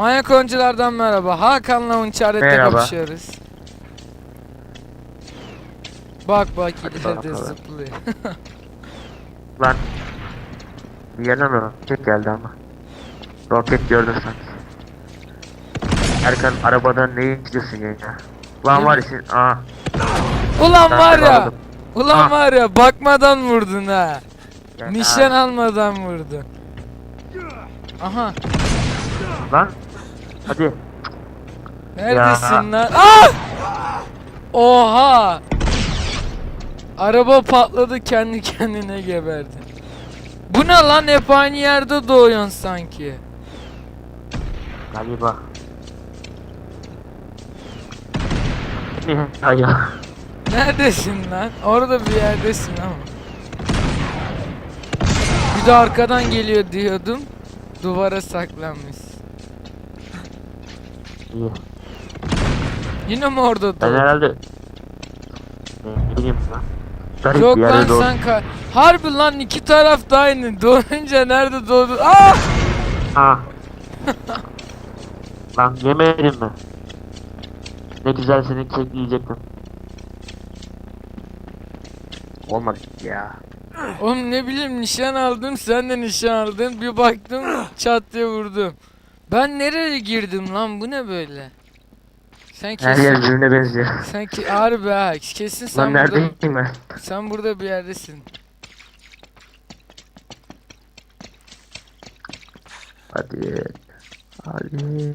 Manyak oyunculardan merhaba. Hakan'la Uncharted'de Merhaba. kapışıyoruz. Bak bak ileride zıplıyor. Lan. Bir yerden roket geldi ama. Roket gördüm sanki. Erkan arabadan ne istiyorsun ya? Lan var sen... Aa. Ulan ben var ya. Ulan Ha. var ya bakmadan vurdun ha. Ya, Nişan almadan vurdun. Aha. Lan. Hadi. Neredesin lan? Ah! Oha! Araba patladı kendi kendine geberdi. Bu ne lan hep aynı yerde doğuyorsun sanki. Galiba. Hayır. Neredesin lan? Orada bir yerdesin ama. Bir de arkadan geliyor diyordum. Duvara saklanmış. İyi. Yine mi orada Ben herhalde... Ne bileyim lan. Garip Yok bir lan doğdum. sen ka- Harbi lan iki taraf da aynı. Doğunca nerede doğdun? Ah! Ha. Lan yemedin mi? Ne güzel seni kek yiyecektim. Olmadı ya. Oğlum ne bileyim nişan aldım sen de nişan aldın bir baktım çat diye vurdum. Ben nereye girdim lan bu ne böyle? Sen Her kesin yer birbirine benziyor. sen ki harbi ha kesin sen Lan burada neredeyim ben? sen burada bir yerdesin. Hadi. Hadi.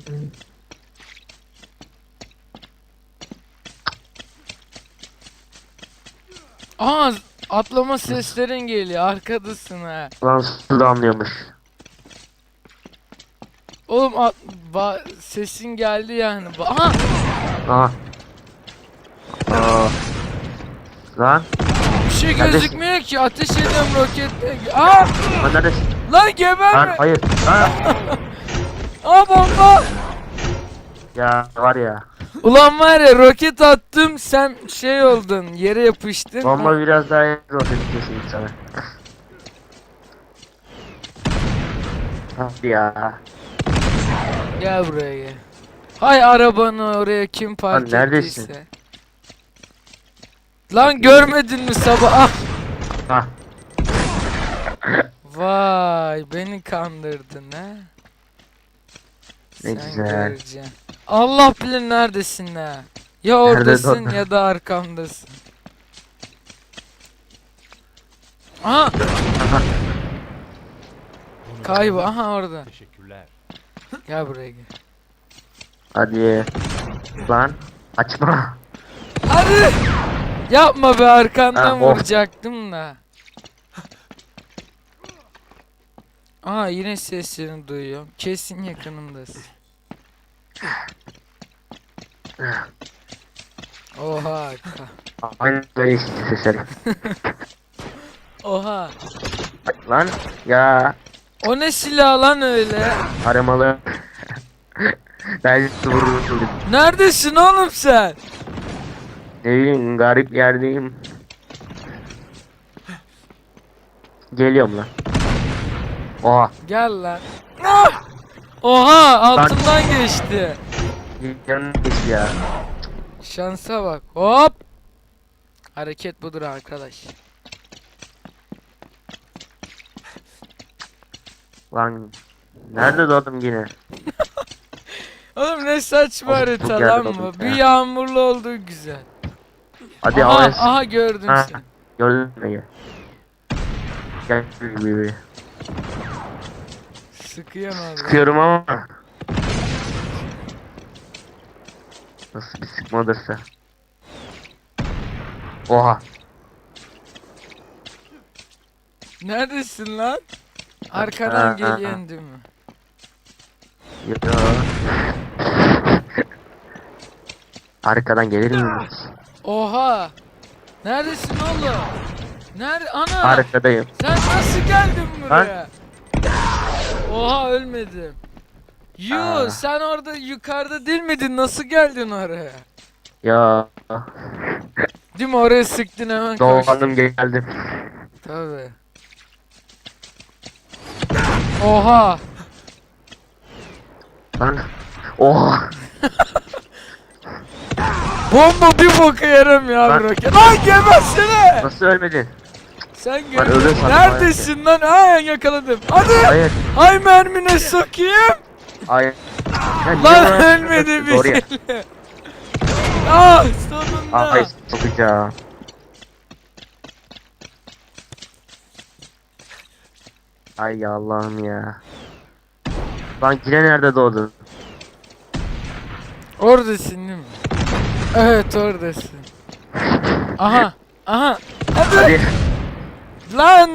Aa atlama seslerin geliyor arkadasın ha. Lan su damlıyormuş. Oğlum at, ba- sesin geldi yani. Ba- Aha Aha. Aa. Lan. bir şey Neredesin? gözükmüyor ki ateş ediyorum roketle. Aa Lan neredesin? lan Lan geberme. hayır. Lan. Aa bomba. Ya var ya. Ulan var ya roket attım sen şey oldun yere yapıştın. Bomba biraz daha roket kesin sana. Hadi ya. Gel buraya gel. Hay arabanı oraya kim park Lan neredesin? ettiyse. Lan görmedin mi sabah? Ah! Ha. Vay beni kandırdın ha. Ne Sen güzel. göreceksin. Allah bilir neredesin ha. Ya Nerede oradasın doğdun? ya da arkamdasın. Aha Aha. kaybı aha orada. Teşekkürler. Gel buraya gel. Hadi. Lan. Açma. Hadi. Yapma be arkandan Ha, of. vuracaktım da. Aa yine seslerini duyuyorum. Kesin yakınımdasın. Oha. ka- Aynı böyle işte sesleri. Oha. Lan. Ya. O ne silah lan öyle? Aramalı. ben vururum. Neredesin oğlum sen? Ne bileyim garip yerdeyim. Geliyorum lan. Oha. Gel lan. Ah! Oha altından geçti. Yanına ya. Şansa bak. Hop. Hareket budur arkadaş. Lan. Nerede doğdum yine? Oğlum ne saçma Oğlum, harita çok lan yerde bu. olduk Bir ya. yağmurlu olduğu güzel. Hadi aha, AWS. aha gördüm Ha, seni. Gördün mü ya? Gel bir. Sıkıyorsun abi. Sıkıyorum ama. Nasıl bir sıkmadırsa. Oha. Neredesin lan? Arkadan değil mi? Ya. Arkadan gelir miyiz? Oha. Neredesin oğlum? Nerede? Ana. Arkadayım. Sen nasıl geldin buraya? Oha ölmedim. Yo Aa. sen orada yukarıda değil miydin? Nasıl geldin oraya? Ya. Değil mi oraya sıktın hemen koştun. Doğanım geldim. Tabii. Oha. Lan. Oha. Bomba bir boka yaramıyor abi Lan. roket. Lan gebersene. Nasıl ölmedin? Sen gördün. sandım, Neredesin lan? Ha yakaladım. Hadi. Hayır. Ay mermine sokayım. Hayır. Ya Lan ölmedi bir Doğru ya. şey. Ah sonunda. Ay sokacağım. Ay ya Allah'ım ya. Lan yine nerede doğdun? Oradasın değil mi? Evet oradasın. Aha. Aha. Hadi. Hadi. Lan.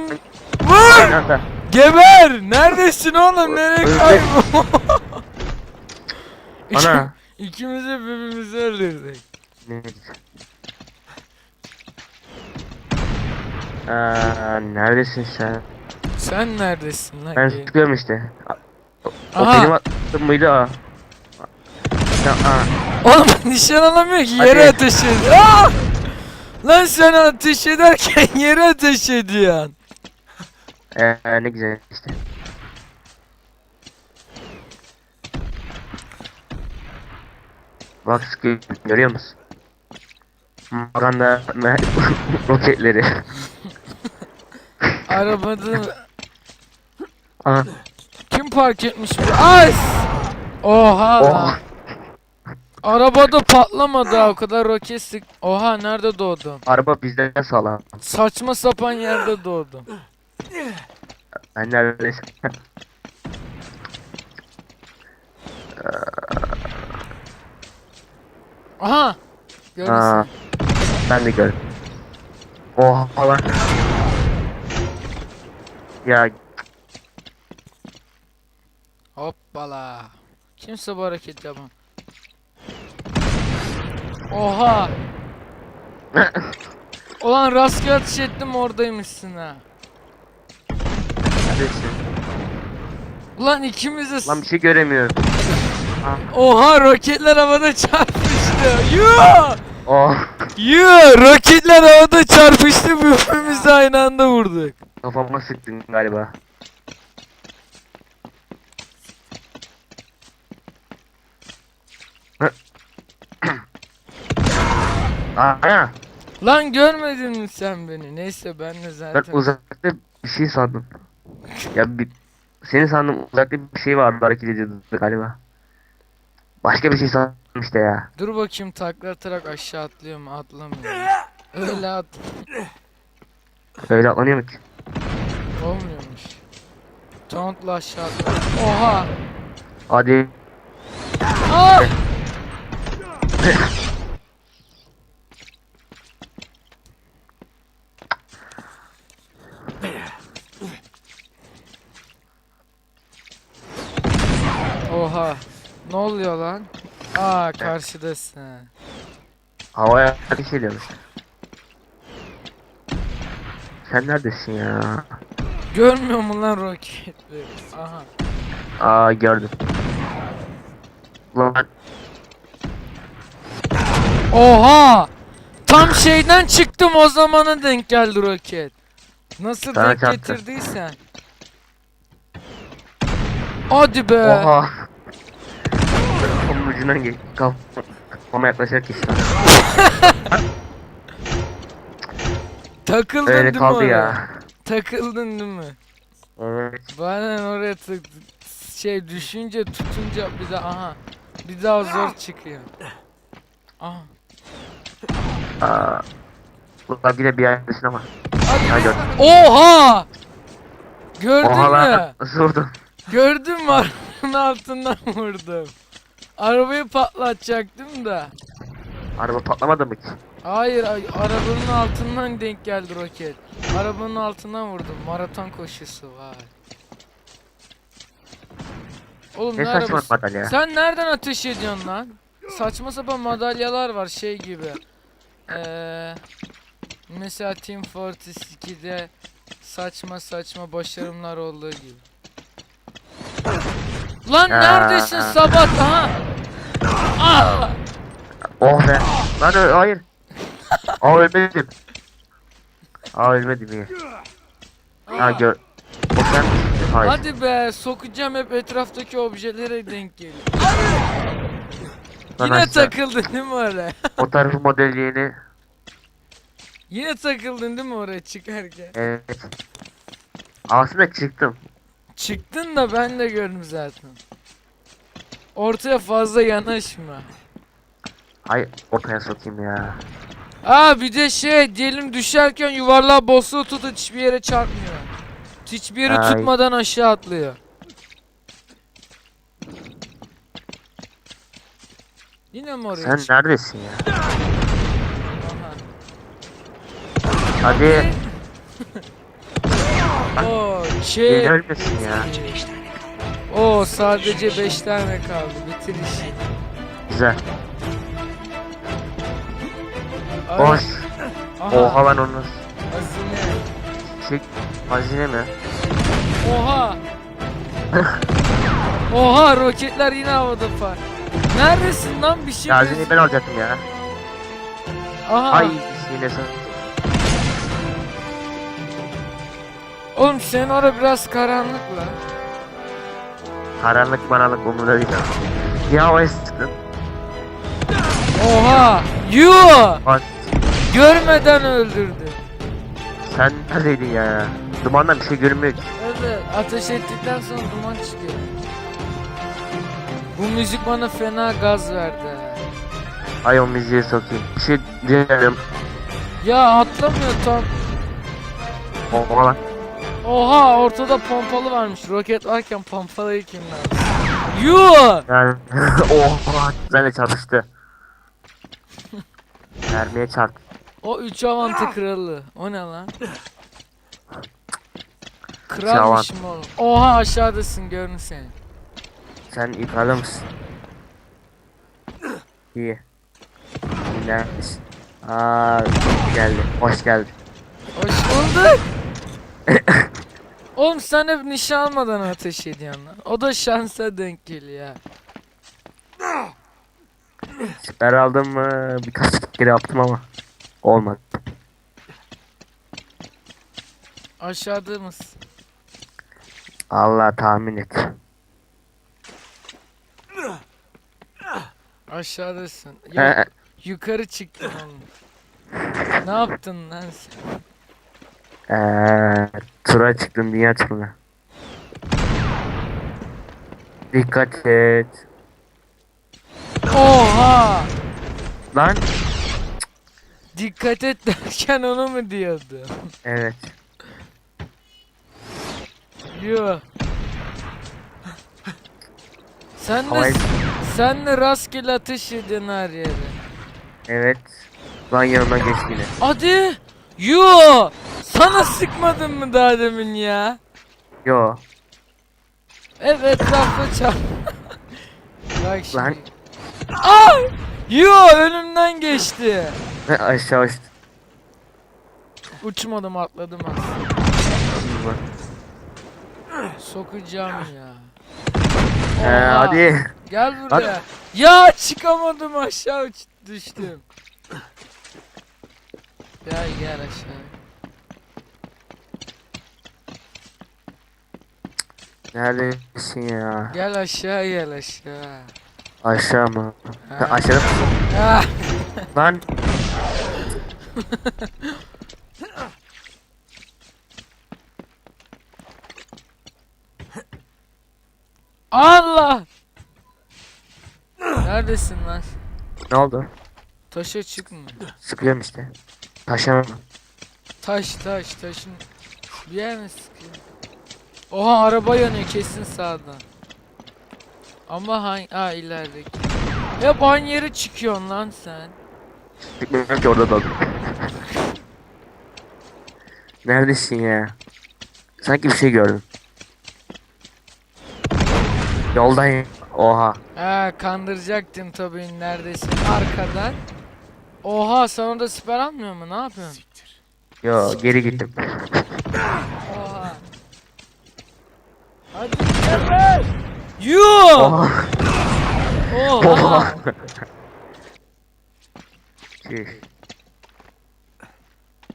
Vur. Geber. Neredesin oğlum? Nereye Öldü. kaybol? Ana. İkimiz de birbirimizi öldürdük. Aa, neredesin sen? Sen neredesin lan? Ben Gel. sıkıyorum işte. O Aha. benim attığım mıydı o? Ya, aa. Oğlum nişan alamıyor ki yere Hadi. ateş ediyor. Aa! Lan sen ateş ederken yere ateş ediyorsun. Ee, ne güzel işte. Bak görüyor musun? Maganda roketleri. Arabada Aha. kim park etmiş bu? Ay! Oha Oh. lan. Arabada patlamadı ha, o kadar roket sık. Oha nerede doğdun? Araba bizden sağlam. Saçma sapan yerde doğdum. Ben neredeyse. Aha! Görürsün. Aa, ben de gördüm. Oha lan. Ya Hoppala. Kimse bu hareket yapma. Oha! Ulan rastgele ateş ettim oradaymışsın ha. neredesin? Ulan ikimiz de... Lan bir şey göremiyorum. Oha roketler havada çarpıştı. Yuh! Oh. Yuh! Roketler havada çarpıştı birbirimizi aynı anda vurduk. Kafama sıktın galiba. Aa, Lan görmedin mi sen beni? Neyse ben de zaten... uzakta bir şey sandım. Ya bir seni sandım uzakta bir şey vardı hareket ediyordu galiba. Başka bir şey sandım işte ya. Dur bakayım takla atarak aşağı atlıyor mu? Atlamıyor. Öyle at. Öyle atlanıyor mu ki? Olmuyormuş. Tauntla aşağı atla. Oha! Hadi. Aa! Ne oluyor lan? Aa karşıdasın. Havaya ateş ediyormuş. Sen neredesin ya? Görmüyor mu lan roketleri? Aha. Aa gördüm. Lan Oha! Tam şeyden çıktım o zamana denk geldi roket. Nasıl Sana denk çarptı. getirdiysen. Hadi be. oha. Ucundan geç. Kaf kafama yaklaşarak işte. Takıldın Öyle değil mi kaldı oraya? ya. Takıldın değil mi? Evet. Bana oraya tık şey düşünce tutunca bir daha aha bir daha zor çıkıyor. Aha. Aa. Ulan bir de bir yerdesin ama. Hadi. Ha gördüm. Oha! Gördün Oha mü? Nasıl vurdun? Gördün mü arabanın altından vurdum. Arabayı patlatacaktım da. Araba patlamadı mı ki? Hayır ay- arabanın altından denk geldi roket. Arabanın altından vurdum. Maraton koşusu vay. Oğlum Ne ne saçma arabası? madalya. Sen nereden ateş ediyorsun lan? Saçma sapan madalyalar var şey gibi. Eee mesela Team Fortress 2'de saçma saçma başarımlar olduğu gibi. Lan Ya. neredesin sabah ha? Ah! Oh be. Lan ö- hayır. Aa ölmedim. Aa ölmedim iyi. Ha gör. O sen? Hayır. Hadi be sokacağım hep etraftaki objelere denk geliyor. Lan Yine aşağı. takıldın değil mi oraya? O tarafı modelleyeni. Yine takıldın değil mi oraya çıkarken? Evet. Aslında çıktım. Çıktın da ben de gördüm zaten. Ortaya fazla yanaşma. Hay ortaya sokayım ya. Aa bir de şey diyelim düşerken yuvarlağa basılı tut hiçbir yere çarpmıyor. Hiçbir yere Ay. tutmadan aşağı atlıyor. Yine mi oraya Sen çık- neredesin ya? Aha. Hadi. Oo, şey. ölmesin ya. Oo sadece 5 tane kaldı. Bitir işi. Güzel. Ay, Boş. Aha. Oha lan onu. Hazine. Çek. Hazine mi? Oha. Oha roketler yine havada par. Neredesin lan bir şey? Ya hazineyi ben alacaktım ya. Aha. Ay yine sen. Oğlum senin orada biraz karanlık lan. Karanlık manalık umurda değil. Ya o çıktın. Oha. Bak Görmeden öldürdü. sen neredeydin ya? Dumandan bir şey görünmüyor ki. Evet ateş ettikten sonra duman çıkıyor. Bu müzik bana fena gaz verdi. Ay o müziği sokayım. Bir şey diyemiyorum. Ya atlamıyor tam. Oha lan. Oha ortada pompalı varmış. Roket varken pompalıyı kim. Yani oha güzel çarpıştı. Mermiye çarp. O üç avantı kralı. O ne lan? Kralmışım oğlum. Oha aşağıdasın gördüm seni. Sen yukarıda mısın? İyi. Neredesin? Aa geldi. Hoş geldin. Hoş bulduk. Oğlum sen hep nişan almadan ateş ediyorsun lan. O da şansa denk geliyor ha. Siper aldım mı? Birkaç kere yaptım ama olmadı. Aşağıda mısın? Allah tahmin et. Aşağıdasın. Ya yukarı çıktın oğlum. Ne yaptın lan sen? Eee tura çıktım dünya turuna. Dikkat et. Oha! Lan. Dikkat et derken onu mu diyordu? Evet. Yo. Sen de Havayı- sen de rastgele ateş edin her yere. Evet. Lan yanına geç yine. Hadi. Yo. Sana sıkmadın mı daha demin ya? Yo. Evet etrafta çarp. Bak şimdi. Lan. Ay! Yo önümden geçti. Aşağı uçtu. Uçmadım atladım aslında. Sokacağım ya. Ee, Oha. hadi. Gel buraya. Ya çıkamadım aşağı uç düştüm. Gel gel aşağı. Neredesin ya? Gel aşağı gel aşağı. Aşağı mı? Ha. Aşağı mı? Ah, Lan. Allah! Neredesin lan? Ne oldu? Taşa çıkma. Sıkıyorum işte. Taşa mı? Taş taş taşın bir yer mi sıkıyor? Oha araba yanıyor kesin sağdan. Ama hangi aa ilerideki. Hep aynı yere çıkıyorsun lan sen. Sıkmıyorum ki orada da. Neredesin ya? Sanki bir şey gördüm. Yoldayım. Oha. Ha kandıracaktın tabii neredesin arkadan. Oha sen orada siper almıyor mu ne yapıyorsun? Yo geri gittim. Yoo! Oha. Tüh.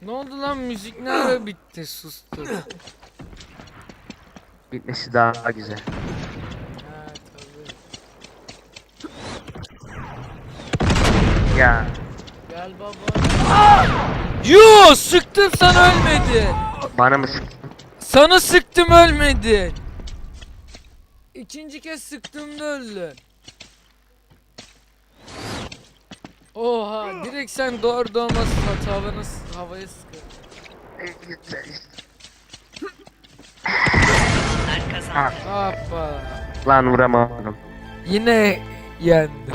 Ne oldu lan müzik nerede bitti sustu. bitmesi daha güzel. Ha tabii. Ya Gel baba. Yo sıktım sana ölmedi. bana mı sık- Sana sıktım ölmedi. İkinci kez sıktığımda öldü. Oha direkt sen doğar doğmaz s- havaya sıkı. Onlar kazandı. Hoppa. Lan vuramadım. Yine yendi.